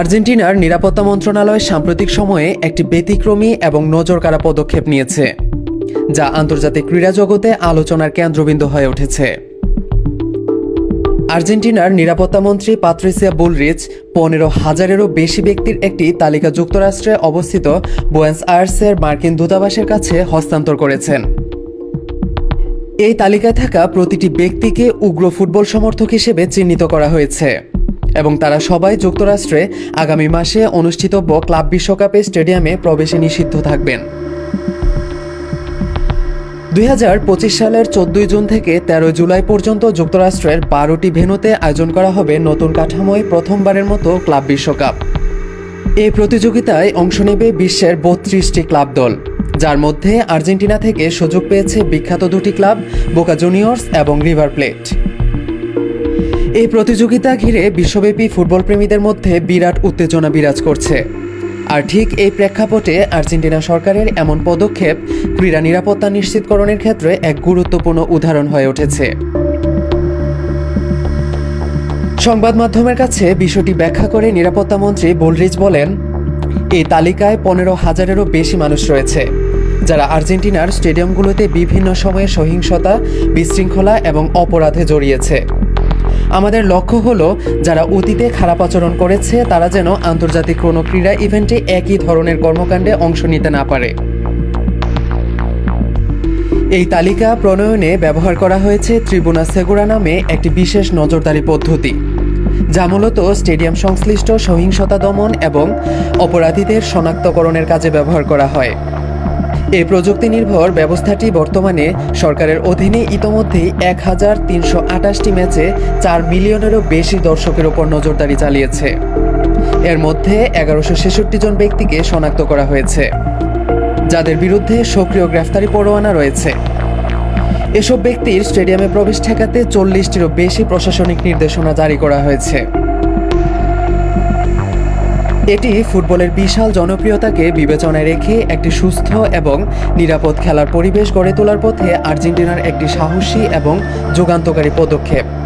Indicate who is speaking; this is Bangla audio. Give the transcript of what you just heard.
Speaker 1: আর্জেন্টিনার নিরাপত্তা মন্ত্রণালয় সাম্প্রতিক সময়ে একটি ব্যতিক্রমী এবং নজরকাড়া পদক্ষেপ নিয়েছে, যা আন্তর্জাতিক ক্রীড়া জগতে আলোচনার কেন্দ্রবিন্দু হয়ে উঠেছে। আর্জেন্টিনার নিরাপত্তা মন্ত্রী পাত্রিসিয়া বুলরিচ পনেরো হাজারেরও বেশি ব্যক্তির একটি তালিকা যুক্তরাষ্ট্রে অবস্থিত বুয়েন্স আয়ার্সের মার্কিন দূতাবাসের কাছে হস্তান্তর করেছেন। এই তালিকায় থাকা প্রতিটি ব্যক্তিকে উগ্র ফুটবল সমর্থক হিসেবে চিহ্নিত করা হয়েছে। এবং তারা সবাই যুক্তরাষ্ট্রে আগামী মাসে অনুষ্ঠিতব্য ক্লাব বিশ্বকাপে স্টেডিয়ামে প্রবেশে নিষিদ্ধ থাকবেন। দুই হাজার পঁচিশ সালের চোদ্দই জুন থেকে তেরো জুলাই পর্যন্ত যুক্তরাষ্ট্রের বারোটি ভেনুতে আয়োজন করা হবে নতুন কাঠামোয় প্রথমবারের মতো ক্লাব বিশ্বকাপ। এই প্রতিযোগিতায় অংশ নেবে বিশ্বের বত্রিশটি ক্লাব দল, যার মধ্যে আর্জেন্টিনা থেকে সুযোগ পেয়েছে বিখ্যাত দুটি ক্লাব, বোকা জুনিয়র্স এবং রিভার প্লেট। এই প্রতিযোগিতা ঘিরে বিশ্বব্যাপী ফুটবল প্রেমীদের মধ্যে বিরাট উত্তেজনা বিরাজ করছে। আর ঠিক এই প্রেক্ষাপটে আর্জেন্টিনা সরকারের এমন পদক্ষেপ ক্রীড়া নিরাপত্তা নিশ্চিতকরণের ক্ষেত্রে এক গুরুত্বপূর্ণ উদাহরণ হয়ে উঠেছে। সংবাদ মাধ্যমের কাছে বিষয়টি ব্যাখ্যা করে নিরাপত্তা মন্ত্রী বোলরিচ বলেন, এই তালিকায় পনেরো হাজারেরও বেশি মানুষ রয়েছে, যারা আর্জেন্টিনার স্টেডিয়ামগুলোতে বিভিন্ন সময়ে সহিংসতা, বিশৃঙ্খলা এবং অপরাধে জড়িয়েছে। আমাদের লক্ষ্য হলো, যারা অতীতে খারাপ আচরণ করেছে, তারা যেন আন্তর্জাতিক কোনো ক্রীড়া ইভেন্টে একই ধরনের কর্মকাণ্ডে অংশ নিতে না পারে। এই তালিকা প্রণয়নে ব্যবহার করা হয়েছে ত্রিবুনা সেগুরা নামে একটি বিশেষ নজরদারি পদ্ধতি, যা মূলত স্টেডিয়াম সংশ্লিষ্ট সহিংসতা দমন এবং অপরাধীদের শনাক্তকরণের কাজে ব্যবহার করা হয়। এই প্রযুক্তি নির্ভর ব্যবস্থাটি বর্তমানে সরকারের অধীনে ইতোমধ্যেই এক হাজার তিনশো আটাশটি ম্যাচে চার মিলিয়নেরও বেশি দর্শকের ওপর নজরদারি চালিয়েছে। এর মধ্যে এগারোশো ছেষট্টি জন ব্যক্তিকে শনাক্ত করা হয়েছে, যাদের বিরুদ্ধে সক্রিয় গ্রেফতারি পরোয়ানা রয়েছে। এসব ব্যক্তির স্টেডিয়ামে প্রবেশ ঠেকাতে চল্লিশটিরও বেশি প্রশাসনিক নির্দেশনা জারি করা হয়েছে। এটি ফুটবলের বিশাল জনপ্রিয়তাকে বিবেচনায় রেখে একটি সুস্থ এবং নিরাপদ খেলার পরিবেশ গড়ে তোলার পথে আর্জেন্টিনার একটি সাহসী এবং যুগান্তকারী পদক্ষেপ।